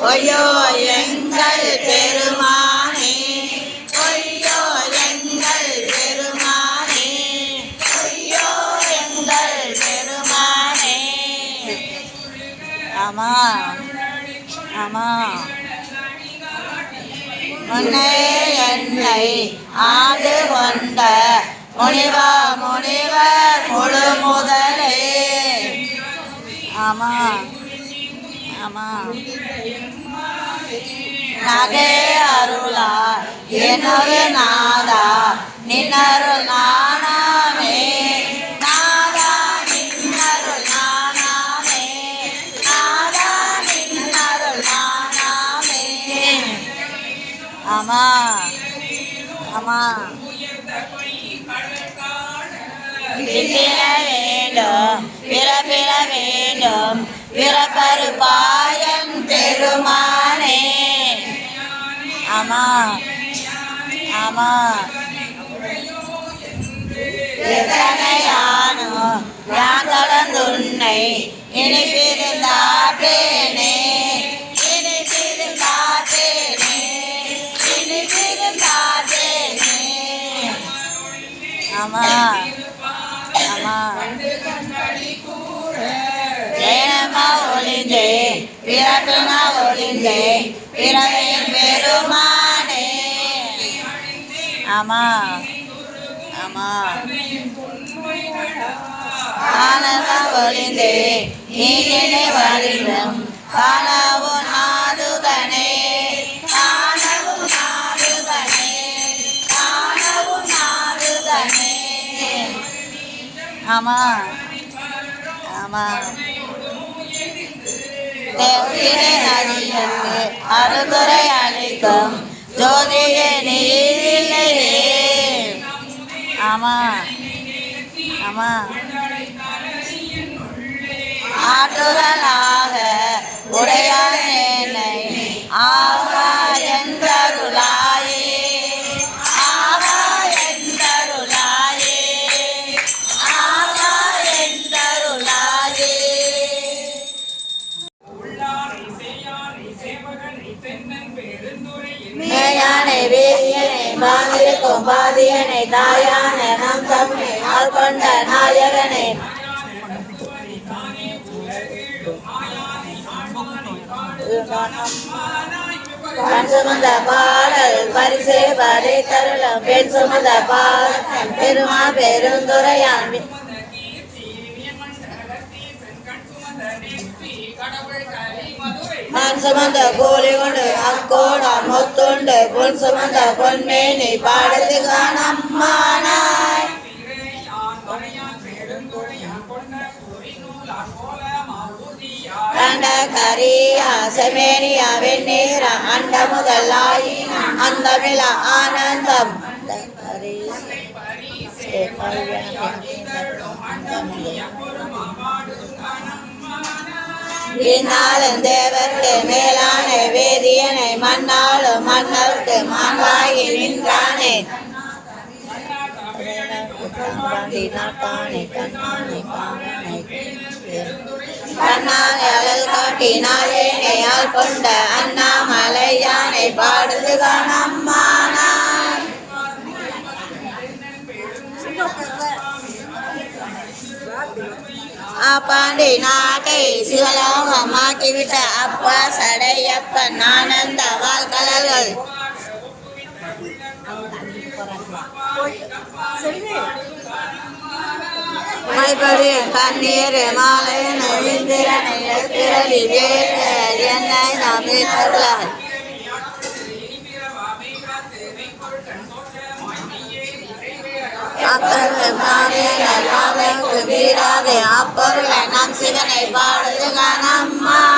ஒய்யோ எங்கள் பெருமானே ஒய்யோ எங்கள் பெருமானே. ஒய்யோ எங்கள் பெருமானே ஆமா ஆமா முன்னே என்னை ஆண்டு கொண்ட முனிவா முனிவர் முழு முதலே ஆமா ஆமா. நகே அருளா என்னொரு நாதா நின்னரு நானாமே. நாதா நின்னருள் நானாமே. நாதா நின்னருள் நானாமே. ஆமா ஆமா. பிற வேண்டும் பிறப்பிற வேண்டும் ஆமா எத்தனையானோ நான் தொடர்ந்துன்னை இனி பிரிந்தாட்டேனே இனி ஆமா ஆமா ஏனமா ஒளிந்தே ஒளிந்தே பிறவையின் பெருமா ஆமா. ஆமா. ஆனந்த ஒளிந்தே நீ வழிலும் காணவும் நாடுதனே நாடுதனே காணவும் நாடுதனே ஆமா. ஆமா. அளிக்கும். ஜோதியே ஆமா. ஆமா. ஆற்றுதலாக உடையான ஆவா வேதியனை மாதிருக்கும் பாதியனை தாயானை நம் தம்மை ஆள்கொண்ட நாயகனை. கண் சுமந்த பாடல் பரிசே படை தருளம் பெண் சுமந்த பாடல் பெருமா பெருந்துரையான் நான் சுமந்த கோழி கொண்டு அக்கோடான் மொத்துண்டு பொன் சுமந்த பொன்மேனி பாடத்து காணம்மானாய் கண்ட கரியா செமேனியா வெந்நீரா அண்ட முதலாயி அந்தமிழ ஆனந்தம் இந்நாளும் தேவர்க்கு மேலான வேதியனை மண்ணாலும் மன்னர்க்கு மாண்பாகி நின்றானே. நாட்டானை கண்ணானை பாவனை அழல் கொண்ட அண்ணாமலை யானை ஆப்பாண்டி நாட்டை சிவலோகமாக்கிவிட்ட அப்பா சடையப்பன் ஆனந்த வாழ்கலர்கள். மைபடி கண்ணீர் மாலை நவீந்திரனை திரளி வேற்ற என்னை நம்பித்தருளாய் அப்பொருள் மாவேனை யாவைக்கு வீராதே அப்பொருளை ganamos.